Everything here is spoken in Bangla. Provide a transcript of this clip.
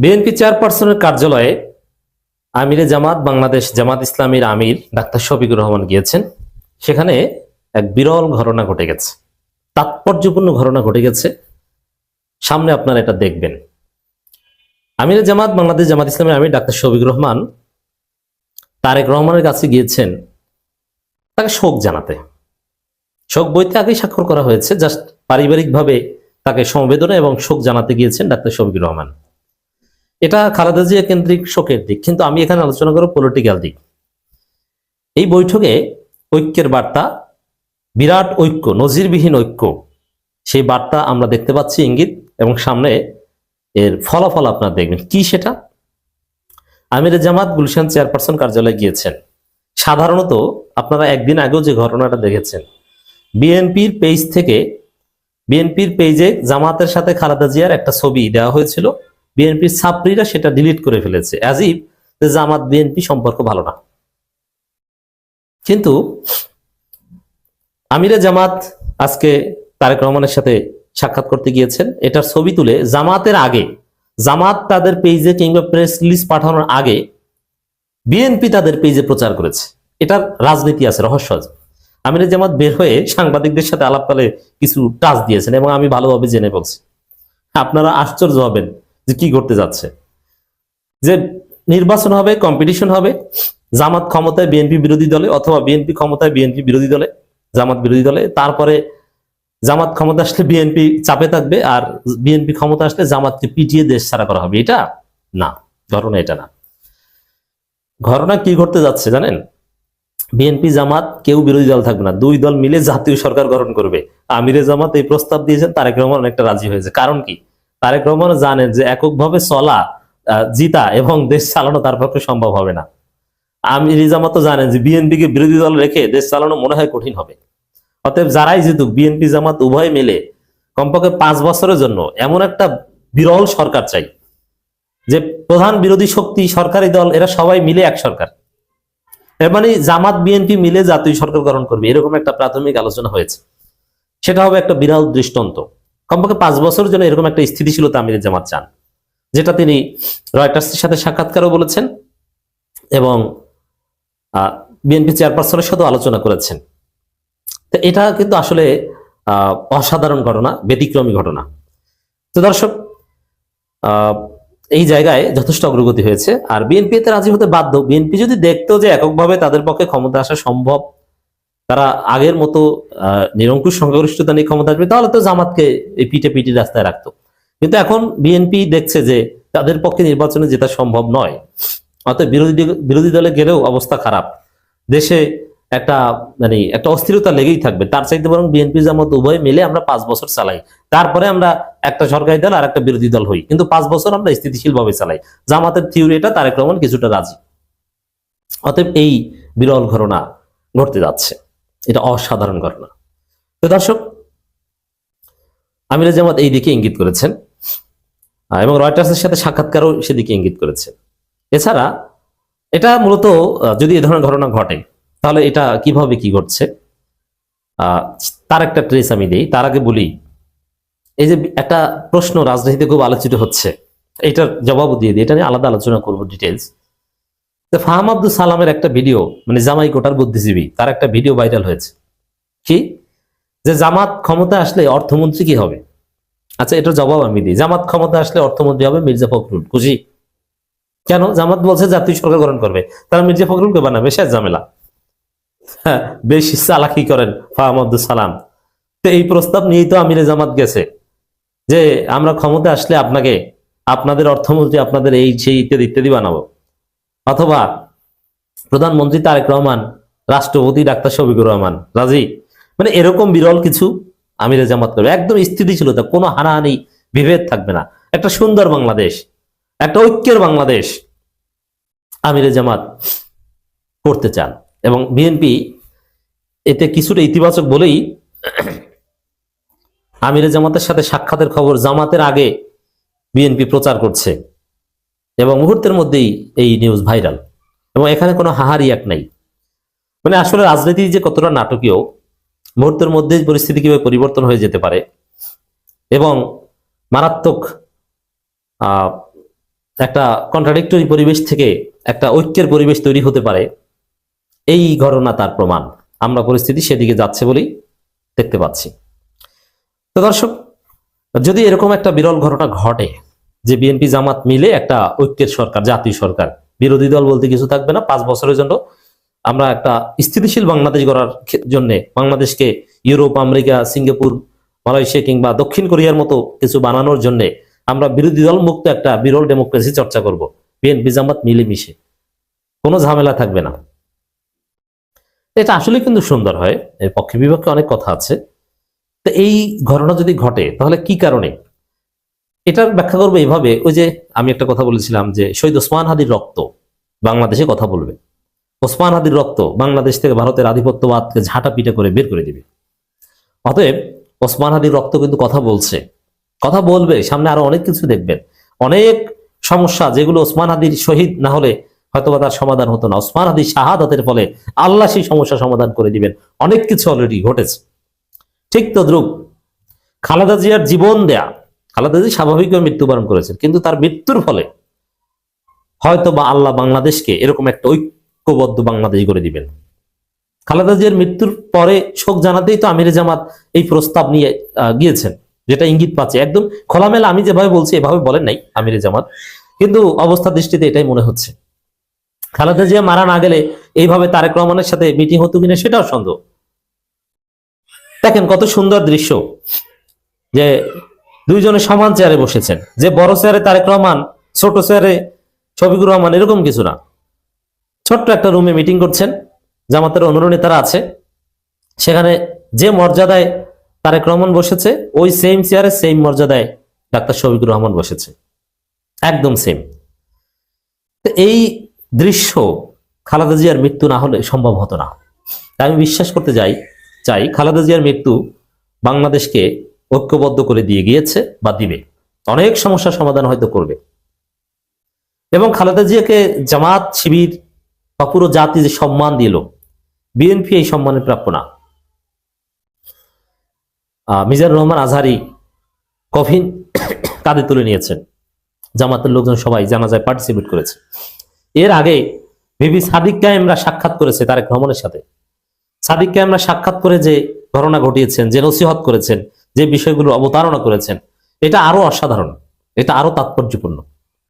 বিএনপি চেয়ারপারসনের কার্যালয়ে আমিরে জামাত, বাংলাদেশ জামাত ইসলামীর আমির ডাক্তার শফিকুর রহমান গিয়েছেন। সেখানে এক বিরল ঘটনা ঘটে গেছে। তাৎপর্যপূর্ণ ঘটনা ঘটে গেছে। সামনে আপনারা এটা দেখবেন। আমিরে জামাত, বাংলাদেশ জামাত ইসলামের আমির ডাক্তার শফিকুর রহমান তারেক রহমানের কাছে গিয়েছেন তাকে শোক জানাতে। শোক বইতে আগেই স্বাক্ষর করা হয়েছে, জাস্ট পারিবারিকভাবে তাকে সমবেদনা এবং শোক জানাতে গিয়েছেন ডাক্তার শফিকুর রহমান। এটা খালেদা জিয়া কেন্দ্রিক শোকের দিক, কিন্তু আমি এখানে আলোচনা করব পলিটিক্যাল দিক। এই বৈঠকে ঐক্যের বার্তা, বিরাট ঐক্য, নজিরবিহীন ঐক্য, সেই বার্তা আমরা দেখতে পাচ্ছি ইঙ্গিত এবং সামনে এর ফলাফল আপনারা দেখবেন। কি সেটা? আমির জামাত গুলশান চেয়ারপারসন কার্যালয়ে গিয়েছেন। সাধারণত আপনারা একদিন আগেও যে ঘটনাটা দেখেছেন, বিএনপির পেজ থেকে, বিএনপির পেজে জামাতের সাথে খালেদা জিয়ার একটা ছবি দেওয়া হয়েছিল। বিএনপির ছাত্রীরা সেটা ডিলিট করে ফেলেছে অ্যাজ ইফ জামাত বিএনপি সম্পর্ক ভালো না। কিন্তু আমিরে জামাত আজকে তারেক রহমানের সাথে সাক্ষাৎ করতে গিয়েছেন। এটার ছবি তুলে জামাতের আগে, জামাত তাদের পেজে কিংবা প্রেস রিলিজ পাঠানোর আগে বিএনপি তাদের পেজে প্রচার করেছে। এটার রাজনীতি আছে, রহস্য আছে। আমিরে জামাত বের হয়ে সাংবাদিকদের সাথে আলাপকালে কিছু টাচ দিয়েছেন এবং আমি ভালোভাবে জেনে বলছি। আপনারা আশ্চর্য হবেন যে কি করতে যাচ্ছে? যে নির্বাচন হবে কম্পিটিশন হবে, জামাত ক্ষমতায় বিএনপি বিরোধী দলে অথবা বিএনপি ক্ষমতায় বিএনপি বিরোধী দলে, জামাত বিরোধী দলে, তারপরে জামাত ক্ষমতা আসলে বিএনপি চাপে থাকবে আর বিএনপি ক্ষমতা আসলে জামাতকে পিটিয়ে দেশ ছাড়া করা হবে। এটা না, ঘটনা এটা না। ঘটনা কি ঘটতে যাচ্ছে জানেন? বিএনপি জামাত কেউ বিরোধী দল থাকবে না। দুই দল মিলে জাতীয় সরকার গঠন করবে। আমিরে জামাত এই প্রস্তাব দিয়েছেন, তারেক রহমান অনেকটা রাজি হয়েছে। কারণ কি? তারেক রহমান জানেন যে এককভাবে চলা জিতা এবং দেশ চালানো তার পক্ষে সম্ভব হবে না। আমি জামাত তো জানেন যে বিএনপি কে বিরোধী দল রেখে দেশ চালানো মনে হয় কঠিন হবে। অতএব যারাই জিতুক বিএনপি জামাত উভয় মিলে কমপক্ষে পাঁচ বছরের জন্য এমন একটা বিরল সরকার চাই, যে প্রধান বিরোধী শক্তি, সরকারি দল, এরা সবাই মিলে এক সরকার। এর মানে জামাত বিএনপি মিলে জাতীয় সরকার গঠন করবে, এরকম একটা প্রাথমিক আলোচনা হয়েছে। সেটা হবে একটা বিরল দৃষ্টান্ত। কমপক্ষে পাঁচ বছরের জন্য এরকম একটা স্থিতিশীলতা আমির জামাত চান, যেটা তিনি রয়টার্সের সাথে সাক্ষাৎকারও বলেছেন এবং বিএনপি চেয়ারপারসনের সাথেও আলোচনা করেছেন। তো এটা কিন্তু আসলে অসাধারণ ঘটনা, ব্যতিক্রমী ঘটনা। তো দর্শক এই জায়গায় যথেষ্ট অগ্রগতি হয়েছে। আর বিএনপি এতে রাজি হতে বাধ্য। বিএনপি যদি দেখতো যে এককভাবে তাদের পক্ষে ক্ষমতা আসা সম্ভব তারা আগের মতো নিরঙ্কুশ সংখ্যাগরিষ্ঠতা নিয়ে ক্ষমতা আসবে, তাহলে তো জামাতকে এই পিঠে পিঠে রাস্তায় রাখতো। কিন্তু এখন বিএনপি দেখছে যে তাদের পক্ষে নির্বাচনে জেতা সম্ভব নয়। অতএব বিরোধী বিরোধী দলে গেলেও অবস্থা খারাপ। দেশে একটা মানে একটা অস্থিরতা লেগেই থাকবে। তার চাইতে বরং বিএনপি জামাত উভয় মিলে আমরা পাঁচ বছর চালাই। তারপরে আমরা একটা সরকারি দল আর একটা বিরোধী দল হই। কিন্তু পাঁচ বছর আমরা স্থিতিশীল ভাবে চালাই। জামাতের থিওরি এটা, তারেক রহমান কিছুটা রাজি। অতএব এই বিরল ঘটনা ঘটতে যাচ্ছে। এটা অসাধারণ ঘটনা। তো দর্শক, আমির জামাত এই দিকে ইঙ্গিত করেছেন এবং রয়টার্সের সাথে সাক্ষাৎকারও সেদিকে ইঙ্গিত করেছেন। এছাড়া এটা মূলত যদি এ ধরনের ঘটনা ঘটে, তাহলে এটা কীভাবে কি ঘটছে তার একটা ট্রেস আমি দিই। তার আগে বলি, এই যে একটা প্রশ্ন রাজনীতিতে খুব আলোচিত হচ্ছে, এটার জবাবও দিয়ে দিই, এটা নিয়ে আলাদা আলোচনা করব ডিটেলস ফাহাম আব্দুল সালামের একটা ভিডিও মানে জামাই কোটার বুদ্ধিজীবী তার একটা ভিডিও ভাইরাল হয়েছে। কি? যে জামাত ক্ষমতা আসলে অর্থমন্ত্রী কি হবে? আচ্ছা এটার জবাব আমি দিই। জামাত ক্ষমতা আসলে অর্থমন্ত্রী হবে মির্জা ফখরুল। খুশি কেন? জামাত বলছে জাতীয় সরকার গঠন করবে। তারা মির্জা ফখরুলকে বানাবে শেষ ঝামেলা। হ্যাঁ, বেশি চালাকি করেন ফাহাম আব্দুল সালাম। তো এই প্রস্তাব নিয়েই তো আমিরে জামাত গেছে। যে আমরা ক্ষমতা আসলে আপনাকে আপনাদের অর্থমন্ত্রী আপনাদের এই সেই ইত্যাদি ইত্যাদি বানাবো। অথবা প্রধানমন্ত্রী তারেক রহমান, রাষ্ট্রপতি ডাক্তার শফিকুর রহমান। রাজি? মানে এরকম বিরল কিছু আমিরে জামাত করবে। একদম স্থিতিশীলতা, কোনো হানাহানি বিভেদ থাকবে না। একটা সুন্দর বাংলাদেশ, একটা ঐক্যের বাংলাদেশ আমিরে জামাত করতে চান। এবং বিএনপি এতে কিছুটা ইতিবাচক বলেই আমিরে জামাতের সাথে সাক্ষাতের খবর জামাতের আগে বিএনপি প্রচার করছে। এবং মুহূর্তের মধ্যেই এই নিউজ ভাইরাল এবং এখানে কোনো হাহারি এক নাই। মানে আসলে রাজনীতি যে কতটা নাটকীয়, মুহূর্তের মধ্যেই পরিস্থিতি কীভাবে পরিবর্তন হয়ে যেতে পারে এবং মারাত্মক একটা কন্ট্রাডিক্টরি পরিবেশ থেকে একটা ঐক্যের পরিবেশ তৈরি হতে পারে, এই ঘটনা তার প্রমাণ। আমরা পরিস্থিতি সেদিকে যাচ্ছে বলেই দেখতে পাচ্ছি। তো দর্শক, যদি এরকম একটা বিরল ঘটনা ঘটে যে বিএনপি জামাত মিলে একটা ঐক্যের সরকার, জাতীয় সরকার। বিরোধী দল বলতে কিছু থাকবে না, পাঁচ বছরের জন্য আমরা একটা স্থিতিশীল বাংলাদেশ গড়ার জন্য বাংলাদেশকে ইউরোপ, আমেরিকা, সিঙ্গাপুর, মালয়েশিয়া কিংবা দক্ষিণ কোরিয়ার মতো কিছু বানানোর জন্য আমরা বিরোধী দল মুক্ত একটা বিরল ডেমোক্রেসি চর্চা করব। বিএনপি, জামাত মিলেমিশে। কোনো ঝামেলা থাকবে না। এটা আসলে কিন্তু সুন্দর হয়, এর পক্ষে বিপক্ষে অনেক কথা আছে। তো এই ঘটনা যদি ঘটে, তাহলে কি কারণে? এটার ব্যাখ্যা করব এভাবে ওই যে আমি একটা কথা বলেছিলাম যে শহীদ ওসমান হাদির রক্ত বাংলাদেশে কথা বলবে। ওসমান হাদির রক্ত বাংলাদেশ থেকে ভারতের আধিপত্যবাদকে ঝাঁটা পিটা করে বের করে দিবে। অতএব ওসমান হাদির রক্ত কিন্তু কথা বলছে। কথা বলবে, সামনে আরও অনেক কিছু দেখবেন। অনেক সমস্যা যেগুলো ওসমান হাদির শহীদ না হলে হয়তো তার সমাধান হতো না। ওসমান হাদির শাহাদাতের ফলে আল্লাহ সেই সমস্যা সমাধান করে দিবেন। অনেক কিছু অলরেডি ঘটেছে। ঠিক তো ধ্রুব খালেদা জিয়ার জীবন দেয়া খালেদা জি স্বাভাবিকভাবে মৃত্যুবরণ করেছেন। কিন্তু তার মৃত্যুর ফলে হয়তো বা আল্লাহ বাংলাদেশকে এরকম একটা ঐক্যবদ্ধ বাংলাদেশ করে দিবেন। খালেদা জিয়ার মৃত্যুর পরে শোক জানাতেই তো আমির জামাত এই প্রস্তাব নিয়ে গিয়েছেন, যেটা ইঙ্গিত পাচ্ছে। একদম খোলামেলা, আমি যেভাবে বলছি, এভাবে বলেন নাই আমির জামাত। কিন্তু অবস্থা দৃষ্টিতে এটাই মনে হচ্ছে। খালেদা জিয়া মারা না গেলে এইভাবে তারেক রহমানের সাথে মিটিং হতো কিনা সেটাও সন্দেহ। দেখেন কত সুন্দর দৃশ্য যে দুইজনে সমান চেয়ারে বসেছেন। যে বড় চেয়ারে তারেক রহমান, ছোট চেয়ারে শফিকুর রহমান, এরকম কিছু না। ছোট্ট একটা রুমে মিটিং করছেন, জামাতের অনুরণেতারা আছে। সেখানে যে মর্যাদায় তারেক রহমান বসেছে, ওই সেম চেয়ারে সেম মর্যাদায় ডাক্তার শফিকুর রহমান বসেছে। একদম সেম এই দৃশ্য খালেদা জিয়ার মৃত্যু না হলে সম্ভব হতো না। আমি বিশ্বাস করতে যাই, চাই খালেদা জিয়ার মৃত্যু বাংলাদেশকে ঐক্যবদ্ধ করে দিয়ে গিয়েছে বা দিবে। অনেক সমস্যার সমাধান হয়তো করবে। এবং খালেদা জিয়াকে জামাত শিবির বা পুরো জাতি যে সম্মান দিল বিএনপি এই সম্মানের প্রাপ্য না। আহ, মিজানুর রহমান আজহারি কফিন কাঁধে তুলে নিয়েছেন। জামাতের লোকজন সবাই জানাজায় পার্টিসিপেট করেছে। এর আগে বিবি সাদিক কায়েমরা সাক্ষাৎ করেছে তারেক রহমানের সাথে। সাদিক কায়েমরা সাক্ষাৎ করে যে ঘটনা ঘটিয়েছেন যে নসিহত করেছেন যে বিষয়গুলো অবতারণা করেছেন এটা আরও অসাধারণ এটা আরও তাৎপর্যপূর্ণ।